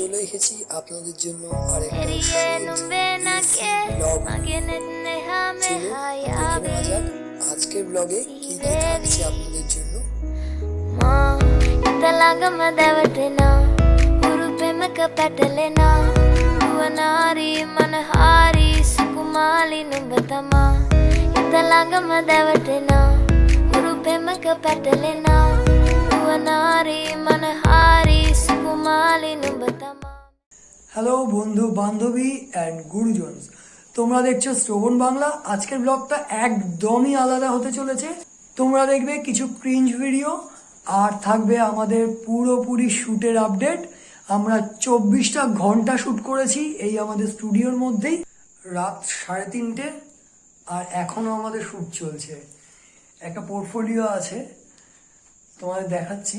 চলে এসেছি আপনাদের জন্য আরেকটা Eriye সহজ numbe nake blog magenene hame চলুন দেখে hayabe নেওয়া যাক আজকের ব্লগে কি কি থাকছে আপনাদের জন্য Ma italanga devatena Guru pemaka petalena Duvanari manahari sukumali numbatama Italanga devatena Guru pemaka hello বন্ধু, বান্ধবী অ্যান্ড গুরুজনস। তোমরা দেখছ শ্রবণ বাংলা। আজকের ব্লগটা একদমই আলাদা হতে চলেছে। তোমরা দেখবে কিছু ক্রিঞ্জ ভিডিও আর থাকবে আমাদের পুরোপুরি শ্যুটের আপডেট আমরা চব্বিশটা ঘণ্টা শ্যুট করেছি এই আমাদের স্টুডিওর মধ্যেই। রাত সাড়ে তিনটে, আর এখনও আমাদের শ্যুট চলছে। একটা পোর্টফোলিও আছে, তোমাদের দেখাচ্ছি।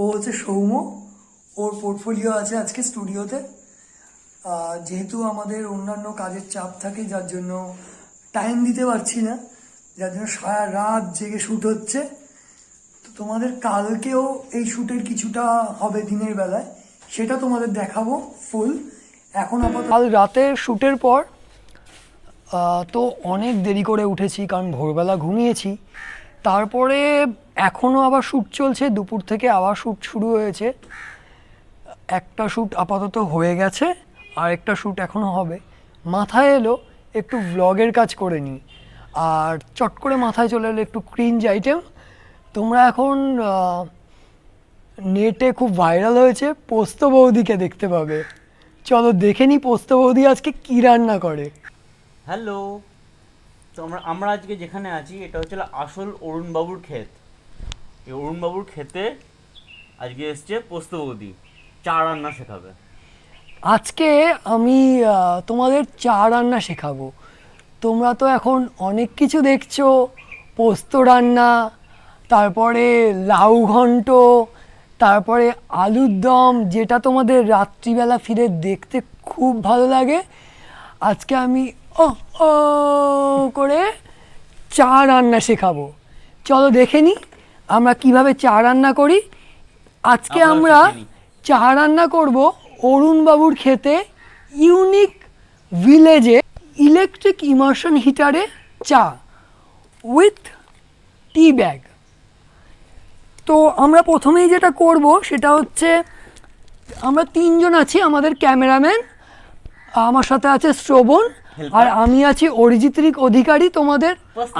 ও হচ্ছে সৌম্য। ওর পোর্টফোলিও আছে আজকে স্টুডিওতে যেহেতু আমাদের অন্যান্য কাজের চাপ থাকে, যার জন্য টাইম দিতে পারছি না, যার জন্য সারা রাত জেগে শ্যুট হচ্ছে। তো তোমাদের কালকেও এই শ্যুটের কিছুটা হবে দিনের বেলায়, সেটা তোমাদের দেখাবো ফুল এখন আপাতত কাল রাতে শ্যুটের পর তো অনেক দেরি করে উঠেছি, কারণ ভোরবেলা ঘুমিয়েছি। তারপরে এখনও আবার শ্যুট চলছে, দুপুর থেকে আবার শ্যুট শুরু হয়েছে। একটা শ্যুট আপাতত হয়ে গেছে, আর একটা শ্যুট এখনও হবে। মাথায় এলো একটু ব্লগের কাজ করে নিই। আর চট করে মাথায় চলে এলো একটু ক্রিঞ্জ আইটেম তোমরা এখন নেটে খুব ভাইরাল হয়েছে, পোস্ত বৌদিকে দেখতে পাবে। চলো দেখে নিই পোস্ত বৌদি আজকে কী রান্না করে। হ্যালো তো আমরা আমরা আজকে যেখানে আছি, এটা হচ্ছে আসল অরুণবাবুর ক্ষেত। এই অরুণবাবুর ক্ষেতে আজকে এসছে পোস্ত বৌদি। চা রান্না শেখাবে। আজকে আমি তোমাদের চা রান্না শেখাবো। তোমরা তো এখন অনেক কিছু দেখছ পোস্ত রান্না তারপরে লাউ ঘন্ট তারপরে আলুর দম যেটা তোমাদের রাত্রিবেলা ফিরে দেখতে খুব ভালো লাগে। আজকে আমি ও ও করে চা রান্না শেখাবো। চলো দেখে নিই আমরা কীভাবে চা রান্না করি। আজকে আমরা। চা রান্না করব অরুণবাবুর খেতে ইউনিক ভিলেজে ইলেকট্রিক ইমার্শন হিটারে চা উইথ টি ব্যাগ। তো আমরা প্রথমেই যেটা করব সেটা হচ্ছে আমরা তিনজন আছি আমাদের ক্যামেরাম্যান আমার সাথে আছে শ্রবণ আর আমি আছি অরিজিত্রিক অধিকারী তোমাদের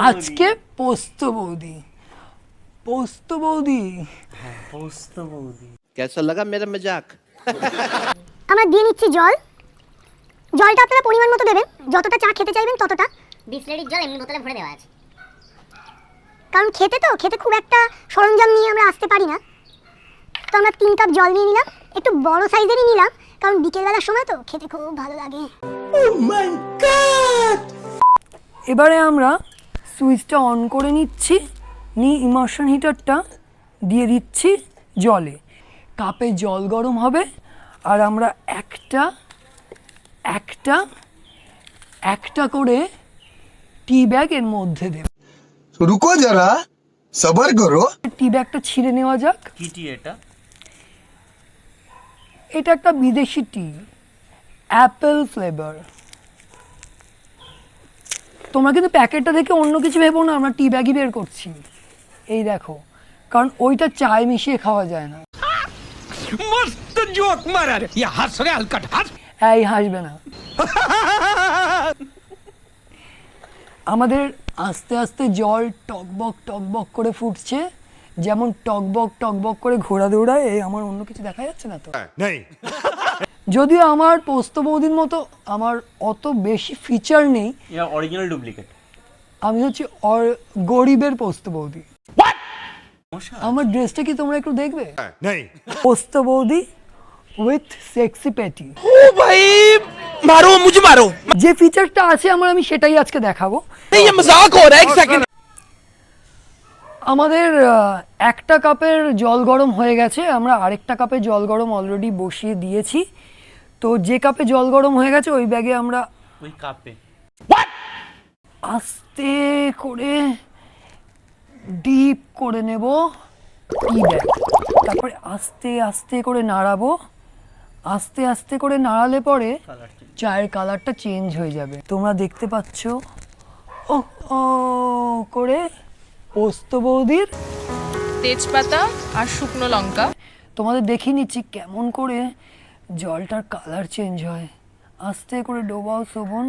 আজকে পোস্ত বৌদি। পোস্ত বৌদি। পোস্ত বৌদি। कैसा लगा मेरा मजाक আমরা দিয়ে নিচ্ছি জল জলটা আপনারা পরিমাণ মতো দেবেন যতটা চা খেতে চাইবেন ততটা বিসলেরির জল এমনি বোতলে ভরে দেওয়া আছে কারণ খেতে তো খেতে খুব একটা সরঞ্জাম নিয়ে আমরা আসতে পারি না তো আমরা তিন কাপ জল নিয়ে নিলাম একটু বড় সাইজেরই নিলাম কারণ বিকেলবেলার সময় তো খেতে খুব ভালো লাগে এবারে আমরা সুইচটা অন করে নিচ্ছি নিয়ে ইমার্শন হিটারটা দিয়ে দিচ্ছি জলে কাপে জল গরম হবে আর আমরা একটা একটা একটা করে টি ব্যাগ এর মধ্যে দেব। রুকো যারা সবার করো। টি ব্যাগটা ছিঁড়ে নেওয়া যাক। কি টি এটা? এটা একটা বিদেশি টি অ্যাপেল ফ্লেভার। তোমরা কিন্তু প্যাকেটটা দেখে অন্য কিছু ভেবো না আমরা টি ব্যাগই বের করছি। এই দেখো কারণ ওইটা চায় মিশিয়ে খাওয়া যায় না। মস্ত জোক মারার ইয়া হাস রে হালকাট হাস এই হাসবে না আমাদের আস্তে আস্তে জল টকবক টকবক করে ফুটছে। যেমন টকবক টকবক করে ঘোরা দৌড়ায় এই আমার অন্য কিছু দেখা যাচ্ছে না তো। হ্যাঁ, যদিও আমার পোস্ত বৌদির মতো আমার অত বেশি ফিচার নেই। অরিজিনাল ডুপ্লিকেট আমি হচ্ছে গরিবের পোস্ত বৌদি। আমার ড্রেসটা কি তোমরা একটু দেখবে? হ্যাঁ। নেই। পোস্ত বৌদি উইথ সেক্সি প্যাটি ও ভাই মারো মুঝে মারো। যে ফিচারটা আছে আমার আমি সেটাই আজকে দেখাবো। এই মজাক হো এক সেকেন্ড আমাদের একটা কাপের জল গরম হয়ে গেছে। আমরা আরেকটা কাপে জল গরম অলরেডি বসিয়ে দিয়েছি। তো যে কাপে জল গরম হয়ে গেছে ওই ব্যাগে আমরা ওই কাপে। আস্তে করে ডিপ করে নেব টি ব্যাগ তারপরে আস্তে আস্তে করে নাড়াবো। আস্তে আস্তে করে নাড়ালে পরে চায়ের কালারটা চেঞ্জ হয়ে যাবে। তোমরা দেখতে পাচ্ছ ও ও করে পোস্ত বৌদির তেজপাতা আর শুকনো লঙ্কা। তোমাদের দেখিয়ে নিচ্ছি কেমন করে জলটার কালার চেঞ্জ হয়। আস্তে করে ডোবাও শোভন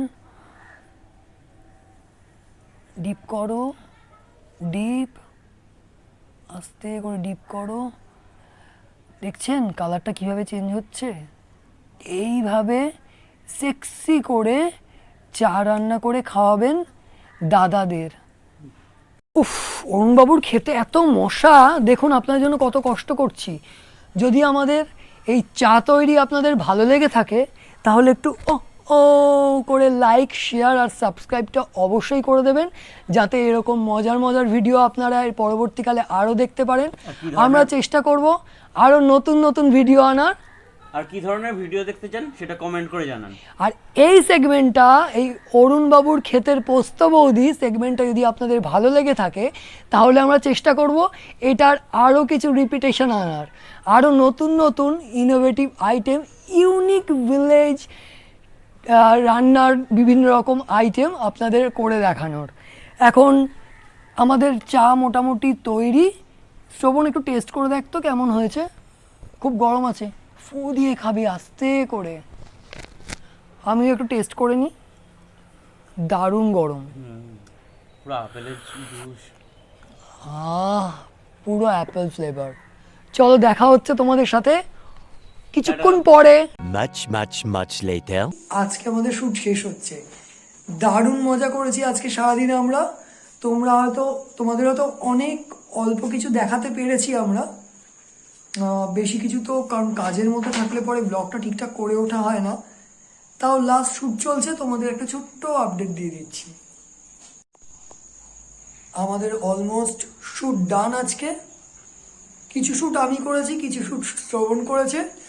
ডিপ করো। ডিপ আস্তে করে ডিপ করো। দেখছেন কালারটা কীভাবে চেঞ্জ হচ্ছে? এইভাবে সেক্সি করে চা রান্না করে খাওয়াবেন দাদাদের। উফ, অরুণবাবুর খেতে এত মশা, দেখুন আপনার জন্য কত কষ্ট করছি। যদি আমাদের এই চা তৈরি আপনাদের ভালো লেগে থাকে, তাহলে একটু ও করে লাইক শেয়ার আর সাবস্ক্রাইবটা অবশ্যই করে দেবেন যাতে এরকম মজার মজার ভিডিও আপনারা এর পরবর্তীকালে আরও দেখতে পারেন। আমরা চেষ্টা করব আরও নতুন নতুন ভিডিও আনার। আর কি ধরনের ভিডিও দেখতে চান সেটা কমেন্ট করে জানান। আর এই সেগমেন্টটা এই অরুণবাবুর ক্ষেতের পোস্ত বৌদি সেগমেন্টটা যদি আপনাদের ভালো লেগে থাকে তাহলে আমরা চেষ্টা করব এটার আরও কিছু রিপিটেশন আনার। আরও নতুন নতুন ইনোভেটিভ আইটেম ইউনিক ভিলেজ রান্নার বিভিন্ন রকম আইটেম আপনাদের করে দেখানোর। এখন আমাদের চা মোটামুটি তৈরি। শ্রবণ একটু টেস্ট করে দেখতো কেমন হয়েছে। খুব গরম আছে। ফু দিয়ে খাবি আস্তে করে। আমি একটু টেস্ট করে নিই দারুণ গরম। পুরো অ্যাপেল ফ্লেভার চলো দেখা হচ্ছে তোমাদের সাথে। কিছুক্ষণ পরে। Much, much, much later. আজকে আমাদের শুট শেষ হচ্ছে। দারুণ মজা করেছি আজকে সারাদিন আমরা। তোমরা হয়তো তোমাদের হয়তো অনেক অল্প কিছু দেখাতে পেরেছি আমরা। আহ, বেশি কিছু তো কারণ কাজের মধ্যে থাকলে পরে ব্লগটা ঠিকঠাক করে ওঠা হয় না। তাও লাস্ট শ্যুট চলছে তোমাদের একটা ছোট্ট আপডেট দিয়ে দিচ্ছি। আমাদের অলমোস্ট শ্যুট ডান আজকে। কিছু শ্যুট আমি করেছি কিছু শ্যুট শ্রবণ করেছে।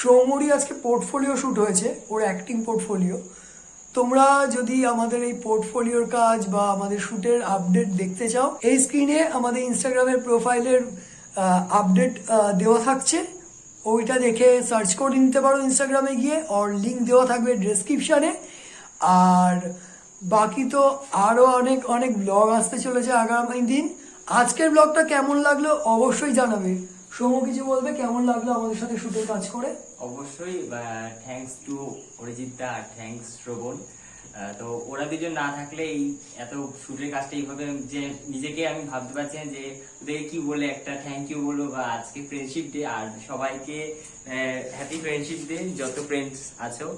সৌমরি আজকে পোর্টফোলিও শ্যুট হয়েছে, ওর অ্যাক্টিং পোর্টফোলিও তোমরা যদি আমাদের এই পোর্টফোলিওর কাজ বা আমাদের শ্যুটের আপডেট দেখতে চাও, এই স্ক্রিনে আমাদের ইনস্টাগ্রামের প্রোফাইলের আপডেট দেওয়া থাকছে। ওইটা দেখে সার্চ করে নিতে পারো ইনস্টাগ্রামে গিয়ে ওর লিঙ্ক দেওয়া থাকবে ডেসক্রিপশানে আর বাকি তো আরও অনেক অনেক ব্লগ আসতে চলেছে আগামী দিন। আজকের ব্লগটা কেমন লাগল অবশ্যই জানাবে। সৌম কিছু বলবে? কেমন লাগল আমাদের সাথে শুটের কাজ করে? অবশ্যই থ্যাঙ্কস টু অরিজিৎ দা আর থ্যাঙ্কস শ্রবণ তো ওরা দুজন না থাকলে এই এত শুটের কাজটা এইভাবে যে নিজেকে আমি ভাবতে পারছি যে ওদেরকে কি বলে একটা থ্যাংক ইউ বলব বা আজকে ফ্রেন্ডশিপ ডে আর সবাইকে হ্যাপি ফ্রেন্ডশিপ ডে যত ফ্রেন্ডস আছো।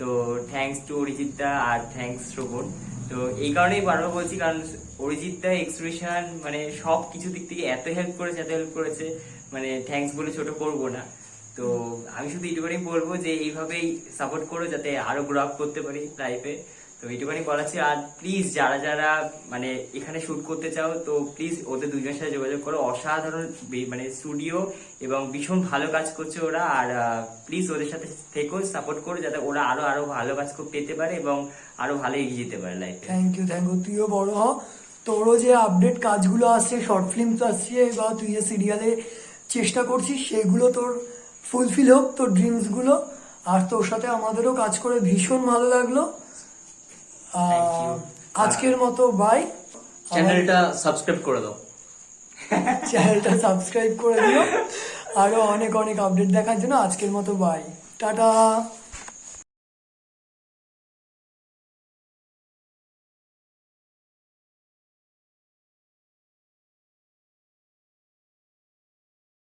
তো থ্যাঙ্কস টু অরিজিৎ দা আর থ্যাঙ্কস শ্রবণ। তো এই কারণেই বারবার বলছি, কারণ অরিজিৎ দা এক্সপ্রেশন মানে সব কিছু দিক থেকে এত হেল্প করেছে, এত হেল্প করেছে। মানে থ্যাঙ্কস বলে ছোট করব না। তো আমি শুধু এইটুকুনি বলব যে এইভাবেই সাপোর্ট করো যাতে আরও গ্রো আপ করতে পারি লাইফে তো এইটুকুনি বলা আর প্লিজ যারা যারা মানে এখানে শুট করতে চাও, তো প্লিজ ওদের দুজনের সাথে যোগাযোগ করো। অসাধারণ মানে স্টুডিও এবং ভীষণ ভালো কাজ করছে ওরা। আর প্লিজ ওদের সাথে থেকো সাপোর্ট করো যাতে ওরা আরও আরও ভালো কাজ করতে পেতে পারে এবং আরও ভালো এগিয়ে যেতে পারে লাইফে থ্যাংক ইউ থ্যাংক ইউ তুইও বড় হ। তোরও যে আপডেট কাজগুলো আসছে শর্ট ফিল্মস আসছে, বা তুই যে সিরিয়ালে চেষ্টা করছি সেগুলো তোর ফুলফিল হোক তোর ড্রিমসগুলো আর তোর সাথে আমাদেরও কাজ করে ভীষণ ভালো লাগল। আহ, আজকের মতো বাই চ্যানেলটা সাবস্ক্রাইব করে দাও। চ্যানেলটা সাবস্ক্রাইব করে দিও। আরও অনেক অনেক আপডেট দেখার জন্য আজকের মতো বাই টাটা।